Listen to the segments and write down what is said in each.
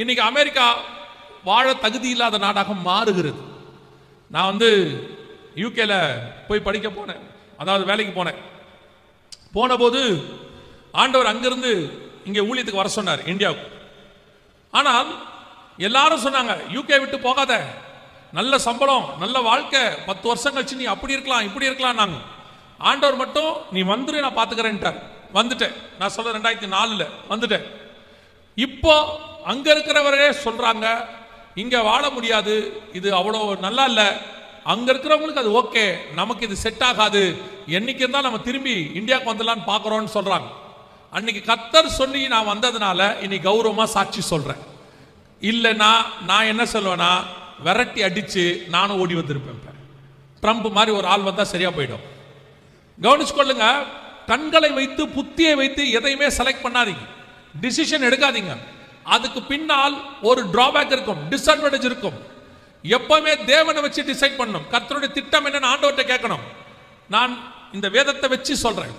இன்னைக்கு அமெரிக்கா வாழ தகுதி இல்லாத நாடாக மாறுகிறது. நான் வந்து யூகேல போய் படிக்க போனேன். அதாவது வேலைக்கு போனேன். போன போது ஆண்டவர் அங்கிருந்து இங்கே ஊழியத்துக்கு வர சொன்னார் இந்தியாவுக்கு. ஆனால் எல்லாரும் சொன்னாங்க யூகே விட்டு போகாத. நல்ல சம்பளம் நல்ல வாழ்க்கை பத்து வருஷம் கழிச்சு நீ அப்படி இருக்கலாம் இப்படி இருக்கலாம் நாங்க. ஆண்டவர் மட்டும் நீ வந்துரு நான் பார்த்துக்கிறேன்ட்டார் வந்துட்டேன். நான் சொல்ல ரெண்டாயிரத்தி நாலுல வந்துட்டேன். இப்போ அங்க இருக்கிறவரே சொல்றாங்க இங்க வாழ முடியாது இது அவ்வளோ நல்லா இல்லை. அங்க இருக்கிறவங்களுக்கு அது ஓகே நமக்கு இது செட் ஆகாது. என்னைக்கு இருந்தால் நம்ம திரும்பி இந்தியாவுக்கு வந்துடலான்னு பார்க்குறோன்னு சொல்றாங்க. அன்னைக்கு கத்தர் சொல்லி நான் வந்ததுனால இன்னைக்கு கௌரவமா சாட்சி சொல்றேன். இல்லைன்னா நான் என்ன சொல்லுவேன்னா விரட்டி அடிச்சு நானும் ஓடி வந்திருப்பேன் ட்ரம்ப் மாதிரி ஒரு ஆள் வந்தால் சரியா போயிடும். கவனிச்சு கொள்ளுங்க கண்களை வைத்து புத்தியை வைத்து எதையுமே செலக்ட் பண்ணாதீங்க. டிசிஷன் எடுக்காதீங்க. அதுக்கு பின்னால் ஒரு டிராபேக் இருக்கும் டிஸ்அட்வான்டேஜ் இருக்கும். எப்பவுமே தேவனை வச்சு டிசைட் பண்ணணும். கர்த்தருடைய திட்டம் என்னன்னு ஆண்டவர்கிட்ட கேட்கணும். நான் இந்த வேதத்தை வச்சு சொல்றேன்.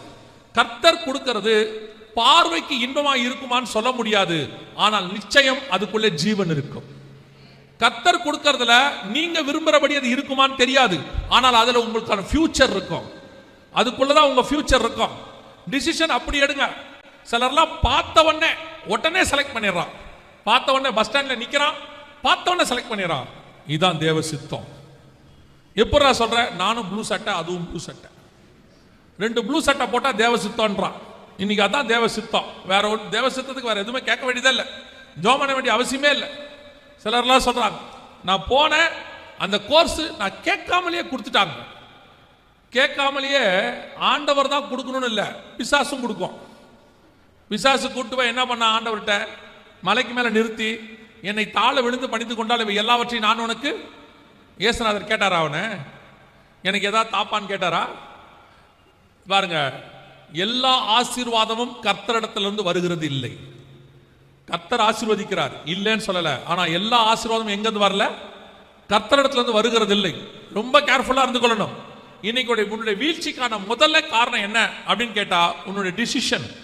கர்த்தர் கொடுக்கிறது பார்வைக்கு இன்பமா இருக்குமான்னு சொல்ல முடியாது. ஆனால் நிச்சயம் அதுக்குள்ளே ஜீவன் இருக்கும். கர்த்தர் கொடுக்கறதுல நீங்க விரும்புறபடி அது இருக்குமான்னு தெரியாது. ஆனால் அதுல உங்களுக்கான ஃபியூச்சர் இருக்கும். அதுக்குள்ளதான் உங்க ஃபியூச்சர் இருக்கும். டிசிஷன் அப்படி எடுங்க. சிலர்லாம் பார்த்த உடனே உடனே செலக்ட் பண்ணிடுறான். பார்த்த உடனே பஸ் ஸ்டாண்டில் நிற்கிறான் பார்த்த உடனே செலக்ட் பண்ணிடுறான். இதுதான் தேவ சித்தம். எப்படா சொல்கிறேன் நானும் ப்ளூ சட்டை அதுவும் ப்ளூ சட்டை ரெண்டு ப்ளூ சட்டை போட்டால் தேவ சித்தம்ன்றான். இன்னைக்கு அதான் தேவ சித்தம். வேற ஒரு தேவ சித்தத்துக்கு வேற எதுவுமே கேட்க வேண்டியதே இல்லை. ஜோம் பண்ண வேண்டிய அவசியமே இல்லை. சிலர்லாம் சொல்கிறாங்க நான் போனேன் அந்த கோர்ஸ் நான் கேட்காமலேயே கொடுத்துட்டாங்க. கேட்காமலேயே ஆண்டவர் தான் கொடுக்கணும்னு இல்லை பிசாசும் கொடுக்கும். பிசாசு கூட்டு போய் என்ன பண்ண ஆண்டவர்கிட்ட? மலைக்கு மேலே நிறுத்தி என்னை தாழ விழுந்து பணிந்து கொண்டால் இவை எல்லாவற்றையும் நான் உனக்கு? ஏசுநாதர் கேட்டாரா அவனை? எனக்கு எதாவது தாப்பான்னு கேட்டாரா? பாருங்க எல்லா ஆசீர்வாதமும் கர்த்தரிடத்திலிருந்து வருகிறது இல்லை. கர்த்தர் ஆசீர்வதிக்கிறார். இல்லைன்னு சொல்லலை. ஆனால் எல்லா ஆசீர்வாதமும் எங்கேருந்து வரல? கர்த்தரிடத்திலிருந்து வருகிறது இல்லை ரொம்ப கேர்ஃபுல்லாக இருந்து கொள்ளணும். இன்னைக்கு உன்னுடைய வீழ்ச்சிக்கான முதல்ல காரணம் என்ன அப்படின்னு கேட்டால் உன்னுடைய டிசிஷன்